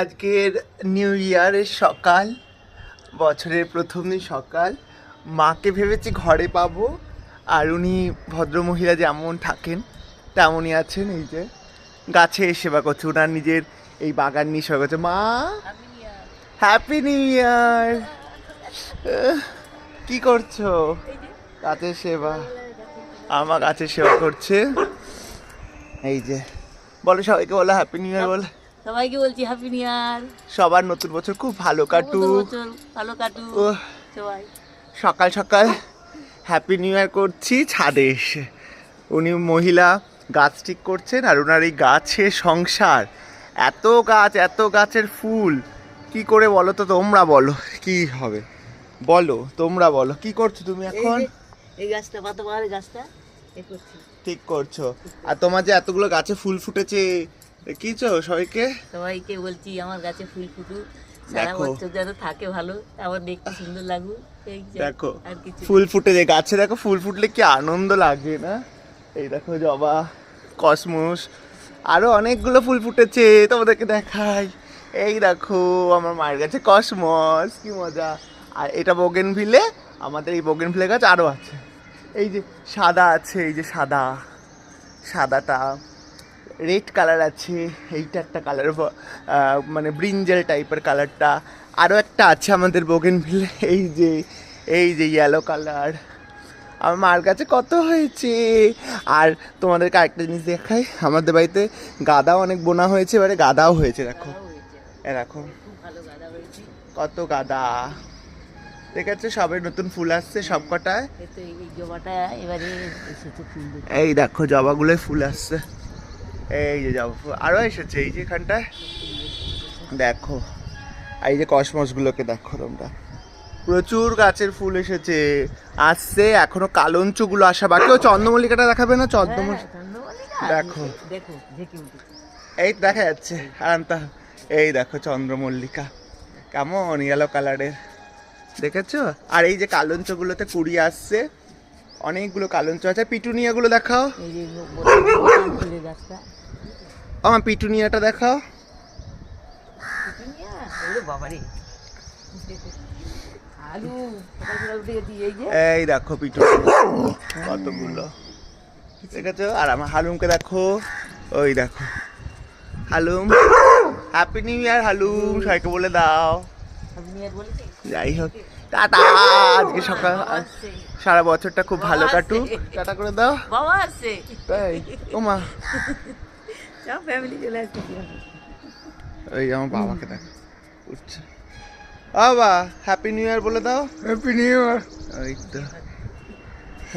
আজকের নিউ ইয়ারের সকাল, বছরের প্রথম দিন সকাল। মাকে ভেবেছি ঘরে পাবো, আর উনি ভদ্রমহিলা যেমন থাকেন, তেমনই আছেন, এই যে। গাছে সেবা করছে ওনার নিজের এই বাগান নিয়ে সেবা করছে। মা! হ্যাপি নিউ ইয়ার কি করছ? গাছের সেবা। আমার গাছের সেবা করছে। এই যে। বলো সবাইকে বলো হ্যাপি নিউ ইয়ার বলো। সবাইকে বলছি হ্যাপি নিউ ইয়ার সবার নতুন বছর খুব ভালো কাটুক। ভালো কাটুক। সবাই। সকাল সকাল হ্যাপি নিউ ইয়ার করছি ছাদে এসে। উনি মহিলা গাছ ঠিক করছেন আর ওনার এই গাছে সংসার। এত গাছ এত গাছের ফুল। কি করে বলো তো তোমরা বলো কি হবে? বলো তোমরা বলো কি করছ তুমি এখন? এই গাছটা পাতা গাছটা ঠিক করছ। আর তোমার যে এতগুলো গাছে ফুল ফুটেছে দেখিছো সবাইকে? সবাইকে বলছি আমার গাছে ফুল ফুটুক। সারা। বছর যেন থাকে ভালো আবার দেখতে সুন্দর লাগুক। দেখো ফুল ফুটে যে গাছে দেখো ফুল ফুটলে কি আনন্দ লাগে না? এই দেখো জবা কসমস আরও অনেকগুলো ফুল ফুটেছে তোমাদেরকে দেখাই। এই দেখো আমার মায়ের কাছে কসমস কি মজা। আর এটা বোগেন ভিলে আমাদের এই বোগেন ভিলে গাছ আরও আছে। এই যে সাদা আছে এই যে সাদা সাদাটা। রেড কালার আছে এইটা একটা কালার মানে ব্রিঞ্জেল টাইপের কালারটা আরও একটা আছে আমাদের বোগেন ভিলে এই যে এই যে ইয়েলো কালার আমার মার কাছে কত হয়েছে? আর তোমাদেরকে আরেকটা জিনিস দেখাই আমাদের বাড়িতে গাদাও অনেক বোনা হয়েছে এবারে গাদাও হয়েছে দেখো। দেখো। ভালো গাঁদা হয়েছে কত গাদা। দেখেছ সবে নতুন ফুল আসছে সব কটায়। এই দেখো জবাগুলোয় ফুল আসছে। এই যে ফুল আরও এসেছে এই যে এখানটায়। দেখো এই যে কসমসগুলোকে দেখো তোমরা। প্রচুর গাছের ফুল এসেছে আসছে এখনও কালঞ্চগুলো আসা বাকি। ও চন্দ্রমল্লিকাটা দেখাবে না? চন্দ্রমল্লিকা। হ্যাঁ, দেখো। দেখো এই দেখা যাচ্ছে আরামটা এই দেখো চন্দ্রমল্লিকা। কেমন ইয়েলো কালারের দেখেছ? আর এই যে কালঞ্চগুলোতে কুড়ি আসছে অনেকগুলো কালঞ্চ আছে। পিটুনিয়াগুলো দেখাও। আমার পিটুনিয়াটা দেখাও। এই দেখো পিটুনিয়া কতগুলো। দেখেছ? আর আমার হালুমকে দেখো। ওই দেখো। Halum. Happy new year Halum. সবাইকে বলে দাও। যাই হোক টাটা আজকে সকাল সারা বছরটা খুব ভালো কাটুক। টাটা করে দাও। বাবা আসছে তাই ও মা। সব ফ্যামিলি চলে আসছে ওই আমার বাবাকে দেখ। উঠছে। বাবা হ্যাপি নিউ ইয়ার বলে দাও। হ্যাপি নিউ ইয়ার ওই তো।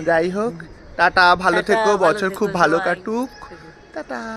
যাই হোক টাটা ভালো থেকো। বছর খুব ভালো কাটুক। টাটা।